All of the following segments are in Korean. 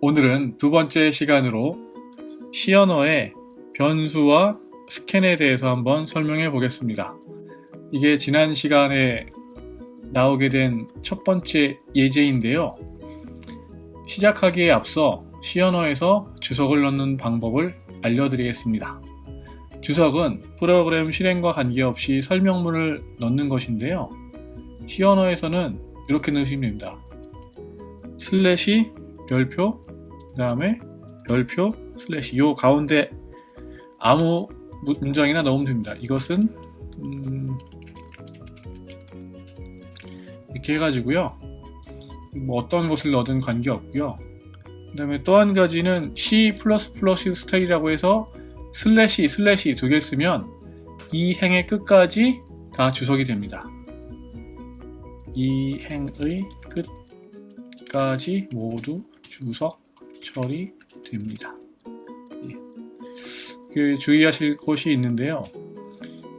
오늘은 두 번째 시간으로 시언어의 변수와 스캔에 대해서 한번 설명해 보겠습니다. 이게 지난 시간에 나오게 된 첫 번째 예제인데요. 시작하기에 앞서 시언어에서 주석을 넣는 방법을 알려드리겠습니다. 주석은 프로그램 실행과 관계없이 설명문을 넣는 것인데요. 시언어에서는 이렇게 넣으시면 됩니다. 슬래시 별표 그 다음에 별표 슬래시 요 가운데 아무 문장이나 넣으면 됩니다. 이것은 음, 이렇게 해가지고요. 뭐 어떤 것을 넣든 관계없고요. 그 다음에 또 한 가지는 C++ 스타일이라고 해서 슬래시 슬래시 두 개 쓰면 이 행의 끝까지 다 주석이 됩니다. 이 행의 끝까지 모두 주석 처리됩니다. 예. 그 주의하실 것이 있는데요.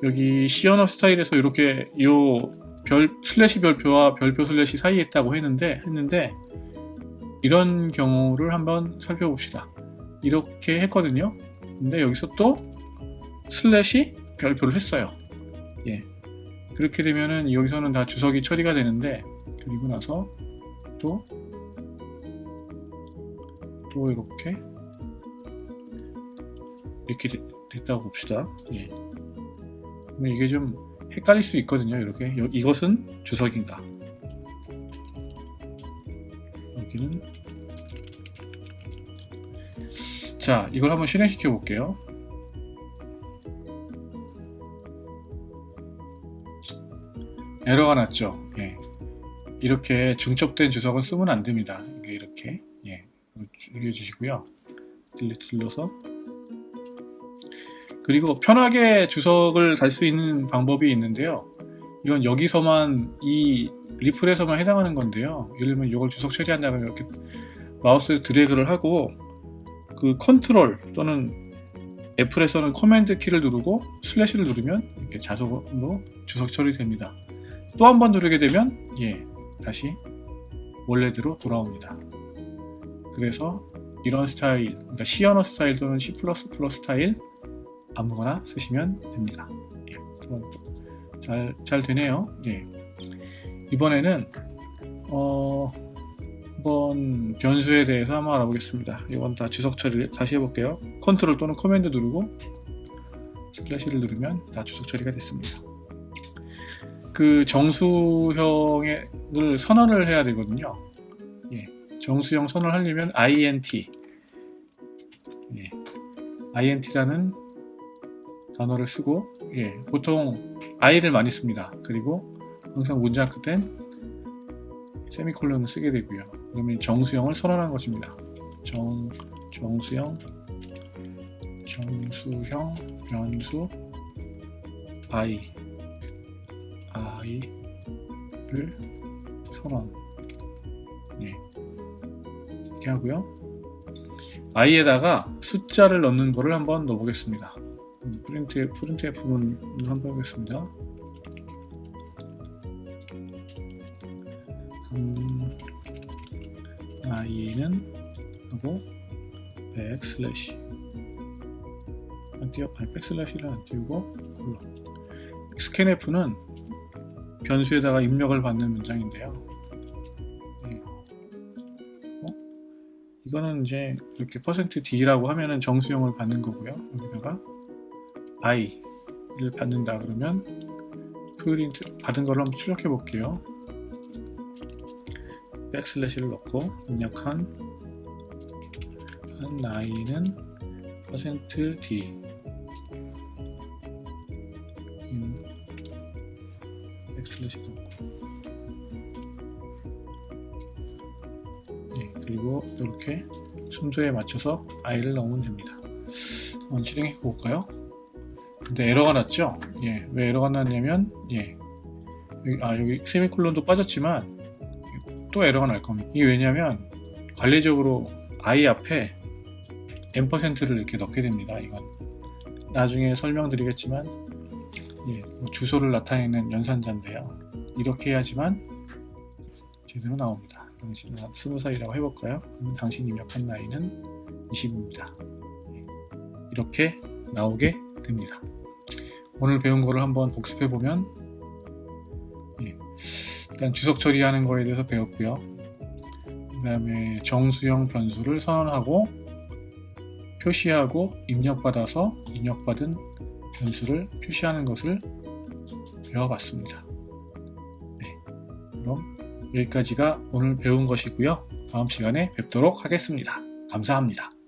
여기 시언어 스타일에서 이렇게 요 별 슬래시 별표와 별표 슬래시 사이에 있다고 했는데 했는데 이런 경우를 한번 살펴봅시다. 이렇게 했거든요. 근데 여기서 또 슬래시 별표를 했어요. 예. 그렇게 되면은 여기서는 다 주석이 처리가 되는데 그리고 나서 또 또 이렇게 이렇게 되- 됐다고 봅시다. 예. 이게 좀 헷갈릴 수 있거든요. 이렇게 여- 이것은 주석인가? 여기는 자 이걸 한번 실행시켜 볼게요. 에러가 났죠. 예. 이렇게 중첩된 주석은 쓰면 안 됩니다. 줄여주시고요. 딜리트 눌러서 그리고 편하게 주석을 달 수 있는 방법이 있는데요. 이건 여기서만 이 리플에서만 해당하는 건데요. 예를 들면 이걸 주석 처리한다고 하면 이렇게 마우스 드래그를 하고 그 컨트롤 또는 애플에서는 커맨드 키를 누르고 슬래시를 누르면 이렇게 자석으로 주석 처리됩니다. 또 한 번 누르게 되면 예 다시 원래대로 돌아옵니다. 그래서 이런 스타일, 그러니까 언어 스타일 또는 C++ 스타일 아무거나 쓰시면 됩니다. 예, 잘, 잘 되네요. 예. 이번에는 어, 한번 변수에 대해서 한번 알아보겠습니다. 이건 다 주석 처리를 다시 해볼게요. 컨트롤 또는 커맨드 누르고 슬래시를 누르면 다 주석 처리가 됐습니다. 그 정수형을 선언을 해야 되거든요. 예, 정수형 선언을 하려면 int 예, int라는 단어를 쓰고 예, 보통 i를 많이 씁니다. 그리고 항상 문장 끝엔 세미콜론을 쓰게 되고요. 그러면 정수형을 선언한 것입니다. 정 정수형 정수형 변수 i i를 선언 예. 이렇게 하고요. i에다가 숫자를 넣는 거를 한번 넣어보겠습니다. 음, 프린트 프린트의 부분 한번 해보겠습니다. 음, i는 하고 백슬래시 안 띄워 아니 백슬래시를 안 띄우고 스캔F는 변수에다가 입력을 받는 문장인데요. 이거는 이제 이렇게 %d라고 하면은 정수형을 받는 거고요. 여기다가 i를 받는다 그러면 프린트 받은 걸 한번 출력해 볼게요. 백슬래시를 넣고 입력한 한 i는 %d 음, 백슬래시 넣고 그리고 이렇게 순서에 맞춰서 i를 넣으면 됩니다. 한번 실행해 볼까요? 근데 에러가 났죠? 예, 왜 에러가 났냐면 예, 아 여기 세미콜론도 빠졌지만 또 에러가 날 겁니다. 이게 왜냐면 관리적으로 i 앞에 n%를 이렇게 넣게 됩니다. 이건 나중에 설명드리겠지만 예, 뭐 주소를 나타내는 연산자인데요. 이렇게 해야지만 제대로 나옵니다. 당신은 20살이라고 해볼까요? 그러면 당신 입력한 나이는 20입니다. 이렇게 나오게 됩니다. 오늘 배운 거를 한번 복습해 보면 예, 일단 주석 처리하는 거에 대해서 배웠고요. 그 다음에 정수형 변수를 선언하고 표시하고 입력받아서 입력받은 변수를 표시하는 것을 배워봤습니다. 네, 그럼 여기까지가 오늘 배운 것이고요. 다음 시간에 뵙도록 하겠습니다. 감사합니다.